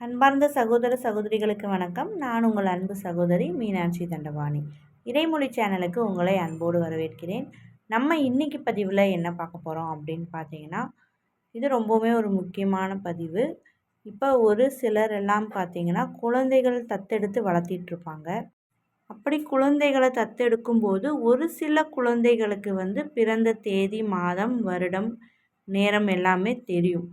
அன்பார்ந்த சகோதர சகோதரிகளுக்கு வணக்கம். நான் உங்கள் அன்பு சகோதரி மீனாட்சி தண்டபாணி. இறைமொழி சேனலுக்கு உங்களை அன்போடு வரவேற்கிறேன். நம்ம இன்னைக்கு பதிவில் என்ன பார்க்க போகிறோம் அப்படின்னு பார்த்தீங்கன்னா இது ரொம்பவுமே ஒரு முக்கியமான பதிவு. இப்போ ஒரு சிலர் எல்லாம் பார்த்தீங்கன்னா குழந்தைகள் தத்தெடுத்து வளர்த்திட்ருப்பாங்க அப்படி குழந்தைகளை தத்தெடுக்கும் போது ஒரு சில குழந்தைகளுக்கு வந்து பிறந்த தேதி மாதம் வருடம் நேரம் எல்லாமே தெரியும்.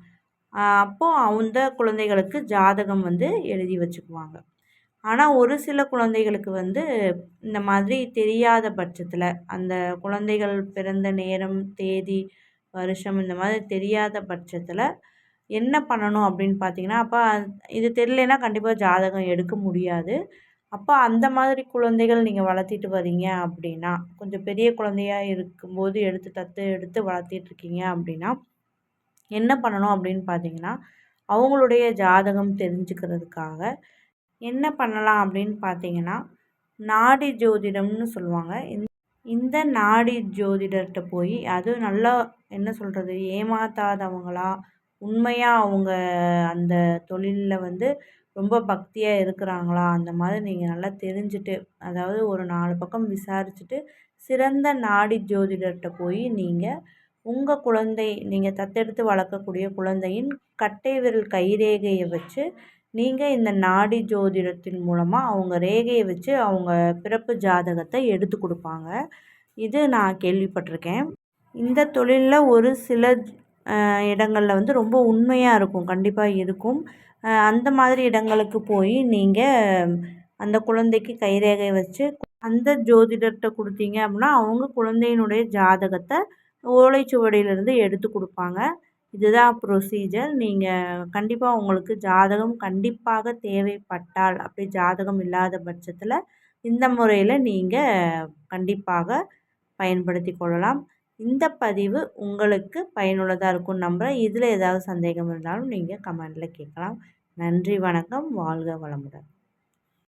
அப்போது அந்த குழந்தைகளுக்கு ஜாதகம் வந்து எழுதி வச்சுக்குவாங்க. ஆனால் ஒரு சில குழந்தைகளுக்கு வந்து இந்த மாதிரி தெரியாத பட்சத்தில் அந்த குழந்தைகள் பிறந்த நேரம் தேதி வருஷம் இந்த மாதிரி தெரியாத பட்சத்தில் என்ன பண்ணணும் அப்படின்னு பார்த்தீங்கன்னா அப்போ இது தெரியலனா கண்டிப்பாக ஜாதகம் எடுக்க முடியாது. அப்போ அந்த மாதிரி குழந்தைகள் நீங்கள் வளர்த்திட்டு வரீங்க அப்படின்னா கொஞ்சம் பெரிய குழந்தையாக இருக்கும்போது எடுத்து தத்து எடுத்து வளர்த்திட்ருக்கீங்க அப்படின்னா என்ன பண்ணணும் அப்படின்னு பார்த்தீங்கன்னா அவங்களுடைய ஜாதகம் தெரிஞ்சுக்கிறதுக்காக என்ன பண்ணலாம் அப்படின்னு பார்த்தீங்கன்னா நாடி ஜோதிடம்னு சொல்லுவாங்க. இந்த நாடி ஜோதிடர்கிட்ட போய் அது நல்லா என்ன சொல்கிறது ஏமாத்தாதவங்களா உண்மையாக அவங்க அந்த தொழிலில் வந்து ரொம்ப பக்தியாக இருக்கிறாங்களா அந்த மாதிரி நீங்கள் நல்லா தெரிஞ்சுட்டு அதாவது ஒரு நாலு பக்கம் விசாரிச்சுட்டு சிறந்த நாடி ஜோதிடர்கிட்ட போய் நீங்கள் உங்கள் குழந்தை நீங்கள் தத்தெடுத்து வளர்க்கக்கூடிய குழந்தையின் கட்டை விரல் கைரேகையை வச்சு நீங்கள் இந்த நாடி ஜோதிடத்தின் மூலமாக அவங்க ரேகையை வச்சு அவங்க பிறப்பு ஜாதகத்தை எடுத்து கொடுப்பாங்க. இது நான் கேள்விப்பட்டிருக்கேன். இந்த தொழிலில் ஒரு சில இடங்களில் வந்து ரொம்ப உண்மையாக இருக்கும் கண்டிப்பாக இருக்கும். அந்த மாதிரி இடங்களுக்கு போய் நீங்கள் அந்த குழந்தைக்கு கைரேகை வச்சு அந்த ஜோதிடர்கிட்ட கொடுத்தீங்க அப்படின்னா அவங்க குழந்தையினுடைய ஜாதகத்தை ஓலைச்சுவடியிலிருந்து எடுத்து கொடுப்பாங்க. இதுதான் ப்ரொசீஜர் நீங்கள் கண்டிப்பாக உங்களுக்கு ஜாதகம் கண்டிப்பாக தேவைப்பட்டால் அப்படி ஜாதகம் இல்லாத பட்சத்தில் இந்த முறையில் நீங்கள் கண்டிப்பாக பயன்படுத்தி கொள்ளலாம். இந்த பதிவு உங்களுக்கு பயனுள்ளதாக இருக்கும் நம்புகிறேன் இதில் ஏதாவது சந்தேகம் இருந்தாலும் நீங்கள் கமெண்டில் கேட்கலாம். நன்றி வணக்கம். வாழ்க வளமுடன்.